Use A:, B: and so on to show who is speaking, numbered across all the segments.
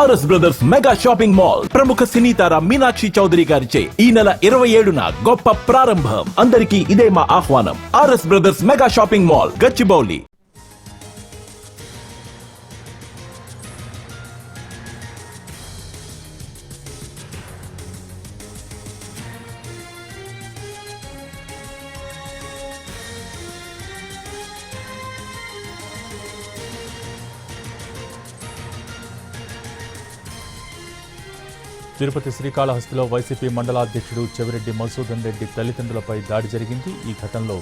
A: RS brothers mega shopping mall ప్రముఖ సినీ తార మీనాక్షి చౌదరి గారిచే ఈ నెల ఇరవై ఏడున గొప్ప ప్రారంభం. అందరికీ ఇదే మా ఆహ్వానం. RS brothers mega shopping mall Gachibowli.
B: Tirupati శ్రీకాళహస్తిలో YCP మండలాధ్యక్షుడు చెవిరెడ్డి మధుసూదన్ రెడ్డి తల్లిదండ్రులపై దాడి జరిగింది. ఈ ఘటనలో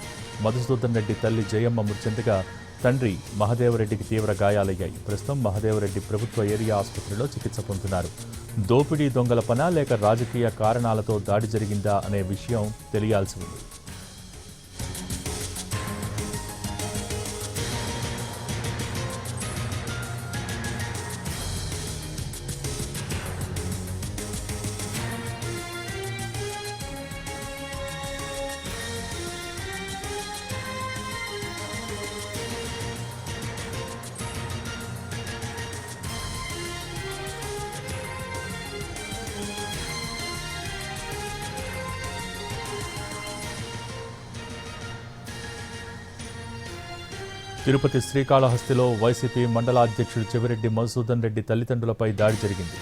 B: మధుసూదన్ రెడ్డి తల్లి జయమ్మ మృతి చెందగా తండ్రి మహదేవరెడ్డికి తీవ్ర గాయాలయ్యాయి. ప్రస్తుతం మహదేవరెడ్డి ప్రభుత్వ ఏరియా ఆసుపత్రిలో చికిత్స పొందుతున్నారు. దోపిడీ దొంగల పన లేక రాజకీయ కారణాలతో దాడి జరిగిందా అనే విషయం తెలియాల్సి ఉంది. తిరుపతి శ్రీకాళహస్తిలో వైసీపీ మండలాధ్యక్షుడు చెవిరెడ్డి మధుసూదన్ రెడ్డి తల్లిదండ్రులపై దాడి జరిగింది.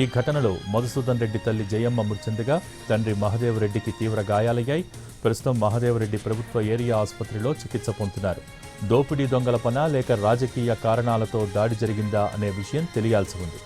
B: ఈ ఘటనలో మధుసూదన్ రెడ్డి తల్లి జయమ్మ మృతి చెందగా తండ్రి మహదేవరెడ్డికి తీవ్ర గాయాలయ్యాయి. ప్రస్తుతం మహదేవరెడ్డి ప్రభుత్వ ఏరియా ఆసుపత్రిలో చికిత్స పొందుతున్నారు. దోపిడీ దొంగల పనా లేక రాజకీయ కారణాలతో దాడి జరిగిందా అనే విషయం తెలియాల్సి ఉంది.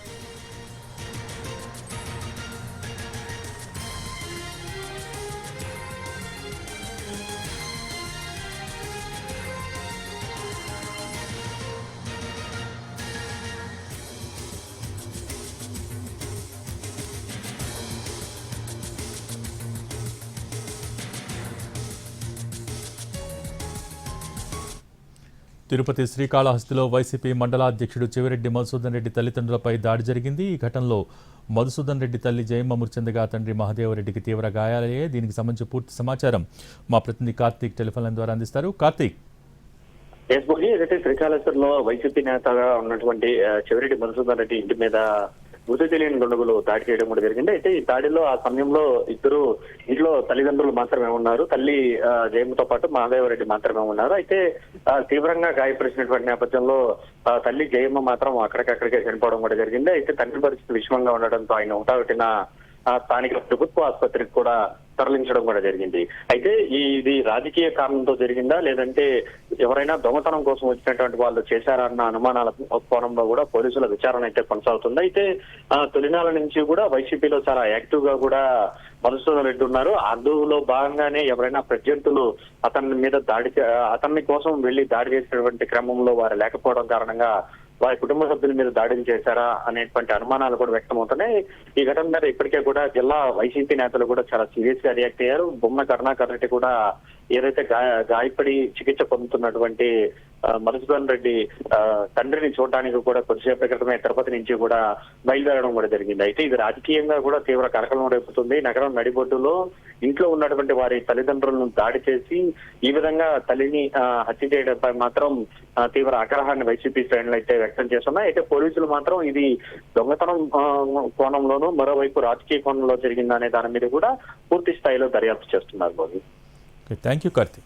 B: తిరుపతి శ్రీకాళహస్తిలో వైసీపీ మండలాధ్యక్షుడు చెవిరెడ్డి మధుసూదన్ రెడ్డి తల్లిదండ్రులపై దాడి జరిగింది. ఈ ఘటనలో మధుసూదన్ రెడ్డి తల్లి జయమ్మ మృతి తండ్రి మహదేవరెడ్డికి తీవ్ర గాయాలయ్యాయి. దీనికి సంబంధించి పూర్తి సమాచారం మా ప్రతినిధి కార్తీక్ టెలిఫోన్ ద్వారా అందిస్తారు. కార్తీక్.
C: ఏదైతే వైసీపీ నేతగా ఉన్నటువంటి చెవిరెడ్డి మధుసూదన్ రెడ్డి ఇంటి మీద గుర్తు తెలియని దుండగులు దాడి చేయడం కూడా జరిగింది. అయితే ఈ దాడిలో ఆ సమయంలో ఇద్దరు ఇంట్లో తల్లిదండ్రులు మాత్రమే ఉన్నారు. తల్లి జయముతో పాటు మహాదేవరెడ్డి మాత్రమే ఉన్నారు. అయితే తీవ్రంగా గాయపరిచినటువంటి నేపథ్యంలో ఆ, తల్లి జయమ్మ మాత్రం అక్కడికక్కడికే చనిపోవడం కూడా జరిగింది. అయితే తండ్రి పరిస్థితి విషమంగా ఉండడంతో ఆయన హుటాహుటిన ఆ స్థానిక ప్రభుత్వ ఆసుపత్రికి కూడా తరలించడం కూడా జరిగింది. అయితే ఈ ఇది రాజకీయ కారణంతో జరిగిందా? లేదంటే ఎవరైనా దొంగతనం కోసం వచ్చినటువంటి వాళ్ళు చేశారా అన్న అనుమానాల కోణంలో కూడా పోలీసుల విచారణ అయితే కొనసాగుతుంది. అయితే ఆ, తొలినాల నుంచి కూడా వైసీపీలో చాలా యాక్టివ్గా కూడా మధుసూదన్ రెడ్డి ఉన్నారు. అందులో భాగంగానే ఎవరైనా ప్రత్యర్థులు అతని మీద దాడి చే- అతన్ని కోసం వెళ్ళి దాడి చేసినటువంటి క్రమంలో వారు లేకపోవడం కారణంగా వారి కుటుంబ సభ్యుల మీద దాడిని చేశారా అనేటువంటి అనుమానాలు కూడా వ్యక్తమవుతున్నాయి. ఈ ఘటన మీద ఇప్పటికే కూడా జిల్లా వైసీపీ నేతలు కూడా చాలా సీరియస్గా రియాక్ట్ అయ్యారు. బొమ్మ కరుణాకర్ రెడ్డి కూడా ఏదైతే గాయపడి చికిత్స పొందుతున్నటువంటి మధుసూదన్ రెడ్డి ఆ, తండ్రిని చూడడానికి కూడా కొద్దిసేపటి క్రితమే తిరుపతి నుంచి కూడా బయలుదేరడం కూడా జరిగింది. అయితే ఇది రాజకీయంగా కూడా తీవ్ర కలకలం రేపుతుంది. నగరం నడిబొడ్డులో ఇంట్లో ఉన్నటువంటి వారి తల్లిదండ్రులను దాడి చేసి ఈ విధంగా తల్లిని ఆ, హత్య చేయడంపై మాత్రం తీవ్ర ఆగ్రహాన్ని వైసీపీ శ్రేణులు అయితే వ్యక్తం చేస్తున్నాయి. అయితే పోలీసులు మాత్రం ఇది దొంగతనం కోణంలోనూ మరోవైపు రాజకీయ కోణంలో జరిగిందనే దాని మీద కూడా పూర్తి స్థాయిలో దర్యాప్తు చేస్తున్నారు ओके
B: थैंक यू कार्तिक